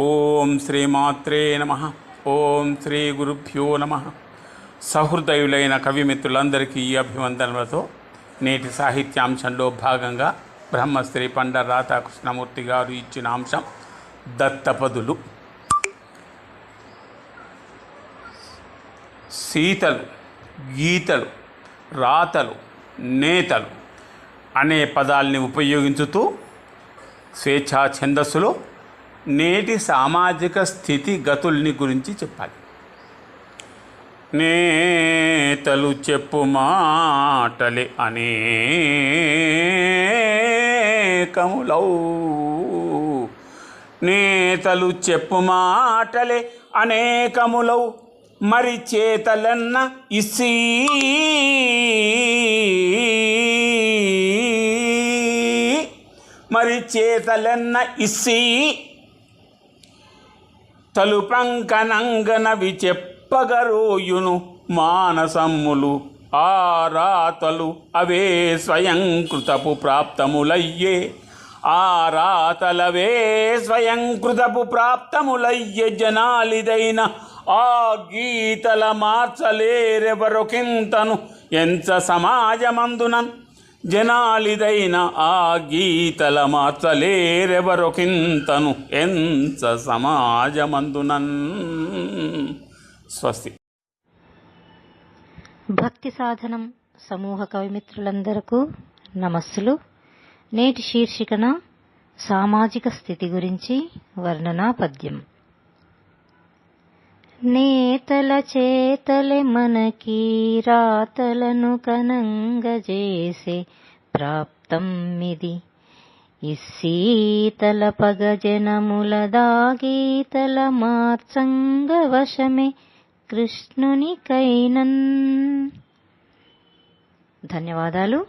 ఓం శ్రీమాత్రే నమ. ఓం శ్రీ గురుభ్యో నమ. సహృదయులైన కవిమిత్రులందరికీ ఈ అభివందనలతో నేటి సాహిత్యాంశంలో భాగంగా బ్రహ్మశ్రీ పండ రాధాకృష్ణమూర్తి గారు ఇచ్చిన అంశం దత్తపదులు. సీతలు గీతలు రాతలు నేతలు అనే పదాల్ని ఉపయోగించుతూ స్వేచ్ఛా ఛందస్సులో నేటి సామాజిక స్థితిగతుల్ని గురించి చెప్పాలి. నేతలు చెప్పు మాటలే అనేకములౌ నేతలు చెప్పు మాటలే అనేకములౌ మరి చేతలన్న ఇసి మరి చేతలన్న ఇస్సీ. తలుపంకనంగనవి చెప్పగరోయును మానసమ్ములు. ఆ రాతలు అవే స్వయంకృతపు ప్రాప్తములయ్యే. ఆ రాతలవే స్వయంకృతపు ప్రాప్తములయ్యే జనాలిదైన ఆ గీతల మార్చలేరెవరొకింతను ఎంత సమాజమందునన్ జనాలిదైన ఆ గీతల మార్చలేరెవరొకింతను ఎంత సమాజమందునన్. స్వస్తి. భక్తి సాధనం సమూహ కవిమిత్రులందరకు నమస్సులు. నేటి శీర్షికన సామాజిక స్థితి గురించి వర్ణనా పద్యం నేతల చేతలే మనకి రాతలను కనంగజేసే ప్రాప్తం ఇది. ఇస్సీతల పగజనముల దాగీతల మార్చంగ వశమే కృష్ణునికైనన్. ధన్యవాదాలు.